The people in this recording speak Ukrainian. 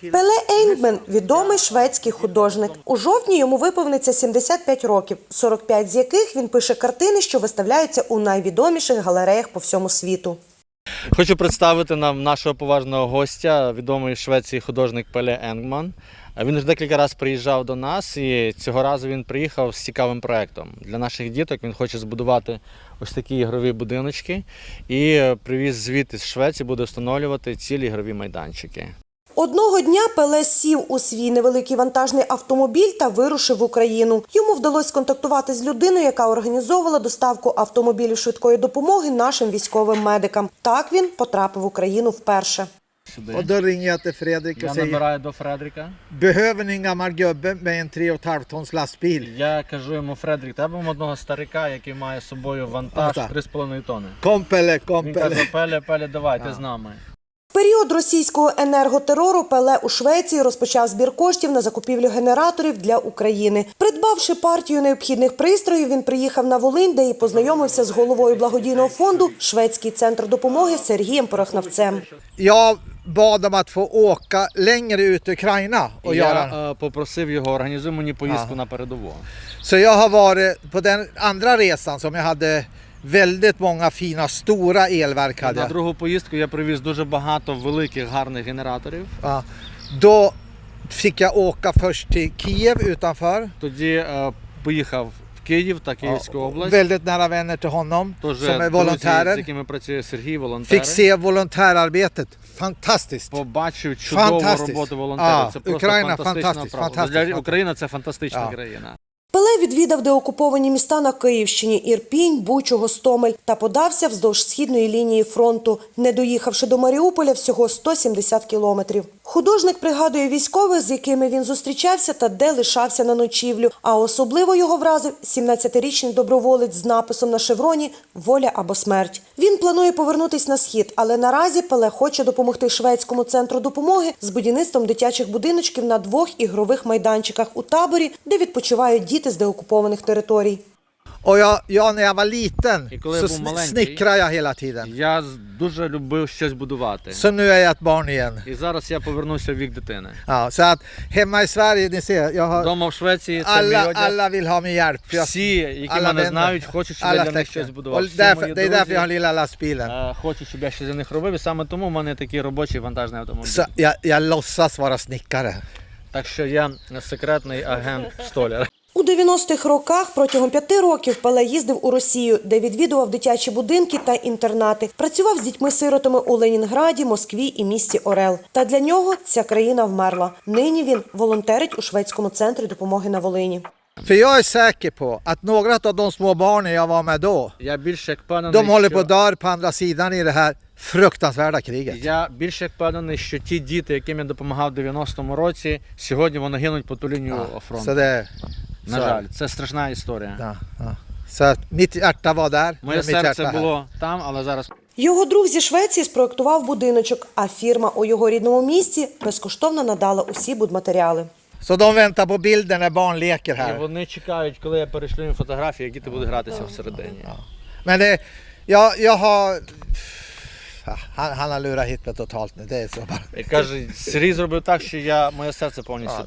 Пеле Ейнгмен – відомий шведський художник. У жовтні йому виповниться 75 років, 45 з яких він пише картини, що виставляються у найвідоміших галереях по всьому світу. Хочу представити нам нашого поважного гостя, відомий Швеції художник Пеле Енгман. Він вже декілька разів приїжджав до нас, і цього разу він приїхав з цікавим проектом. Для наших діток він хоче збудувати ось такі ігрові будиночки і привіз звідти з Швеції, буде встановлювати цілі ігрові майданчики. Одного дня Пеле сів у свій невеликий вантажний автомобіль та вирушив в Україну. Йому вдалося контактувати з людиною, яка організовувала доставку автомобілів швидкої допомоги нашим військовим медикам. Так він потрапив в Україну вперше. Jag till Fredrik Я och säger набираю до Фредріка. Behöver ni en gammal gubbe med en 3,5 tons lastbil? Я кажу йому, Фредрік, тебе одного старика, який має з собою вантаж Отак. 3,5 тонни. Kom Pelle, kom Він Pelle. каже, Пеле, Пеле, давай, ти з нами. Період російського енерготерору Пеле у Швеції розпочав збір коштів на закупівлю генераторів для України. Придбавши партію необхідних пристроїв, він приїхав на Волинь, де і познайомився з головою благодійного фонду Шведський центр допомоги Сергієм Порохнавцем. I Ukraina och І göra. я е, попросив його, організуй мені поїздку Ага. на передову. Jag har varit på den andra resan som jag hade väldigt många fina stora elverk hade На jag. другу поїздку я привіз дуже багато великих гарних генераторів. Ja. Då fick jag åka först till Kiev utanför. Тоді е, поїхав в Київ та Київську область. Väldigt nära vänner till honom Тож som är друзі, з volontärer. якими працює Сергій, волонтери. Fick se volontärarbetet. Fantastiskt. Побачив чудову Фантастис. роботу волонтерів. А, це просто Україна фантастична фантастис, правда. Для Україна це фантастична А. країна. Пеле відвідав деокуповані міста на Київщині – Ірпінь, Бучу, Гостомель та подався вздовж східної лінії фронту, не доїхавши до Маріуполя всього 170 кілометрів. Художник пригадує військових, з якими він зустрічався та де лишався на ночівлю. А особливо його вразив 17-річний доброволець з написом на шевроні «Воля або смерть». Він планує повернутись на схід, але наразі Пеле хоче допомогти шведському центру допомоги з будівництвом дитячих будиночків на двох ігрових майданчиках у таборі, де відпочивають діти з деокупованих територій. Och jag, jag, när jag var liten I kolla så på sn- Malenki. snickrade jag hela tiden. Я з- дуже любив щось будувати. Så nu är jag ett barn igen. І зараз я повернуся в вік дитини. Ja, så att hemma i Sverige, ni ser, jag har, Дома в Швеції це мій alla, одяг. alla vill ha min hjälp. Jag, Всі, які alla мене vänner. знають, хочуть, щоб я alla для них щось släkten. будував. Och Всі därför, мої det är därför jag har друзі lilla lastbilen. е, хочуть, щоб я щось для них робив, і саме тому в мене такий робочий вантажний автомобіль. Så jag, jag låtsas vara snickare. Так що я секретний агент столяр. У 90-х роках протягом п'яти років Пеле їздив у Росію, де відвідував дитячі будинки та інтернати. Працював з дітьми-сиротами у Ленінграді, Москві і місті Орел. Та для нього ця країна вмерла. Нині він волонтерить у шведському центрі допомоги на Волині. För jag är säker på att några av de små barnen jag var med då, Я більше як впевнений, de håller på att що... dö på andra sidan i det här fruktansvärda kriget. Я більше впевнений, що ті діти, яким я допомагав в 90-му році, сьогодні вони гинуть по ту лінію фронту. Så det, На жаль, це страшна історія. Ja, ja. Så mitt hjärta var där. Моє mitt серце hjärta här. було там, але зараз Його друг зі Швеції спроектував будиночок, а фірма у його рідному місті безкоштовно надала усі будматеріали. Så de väntar på bilden när barn leker І här. вони чекають, коли я перешлю їм фотографії, як діти будуть гратися всередині. Men det, jag, jag har... Ja, Han, han har lurat Hitler totalt nu, det är så bara. І каже, Сергій зробив так, що я моє серце повністю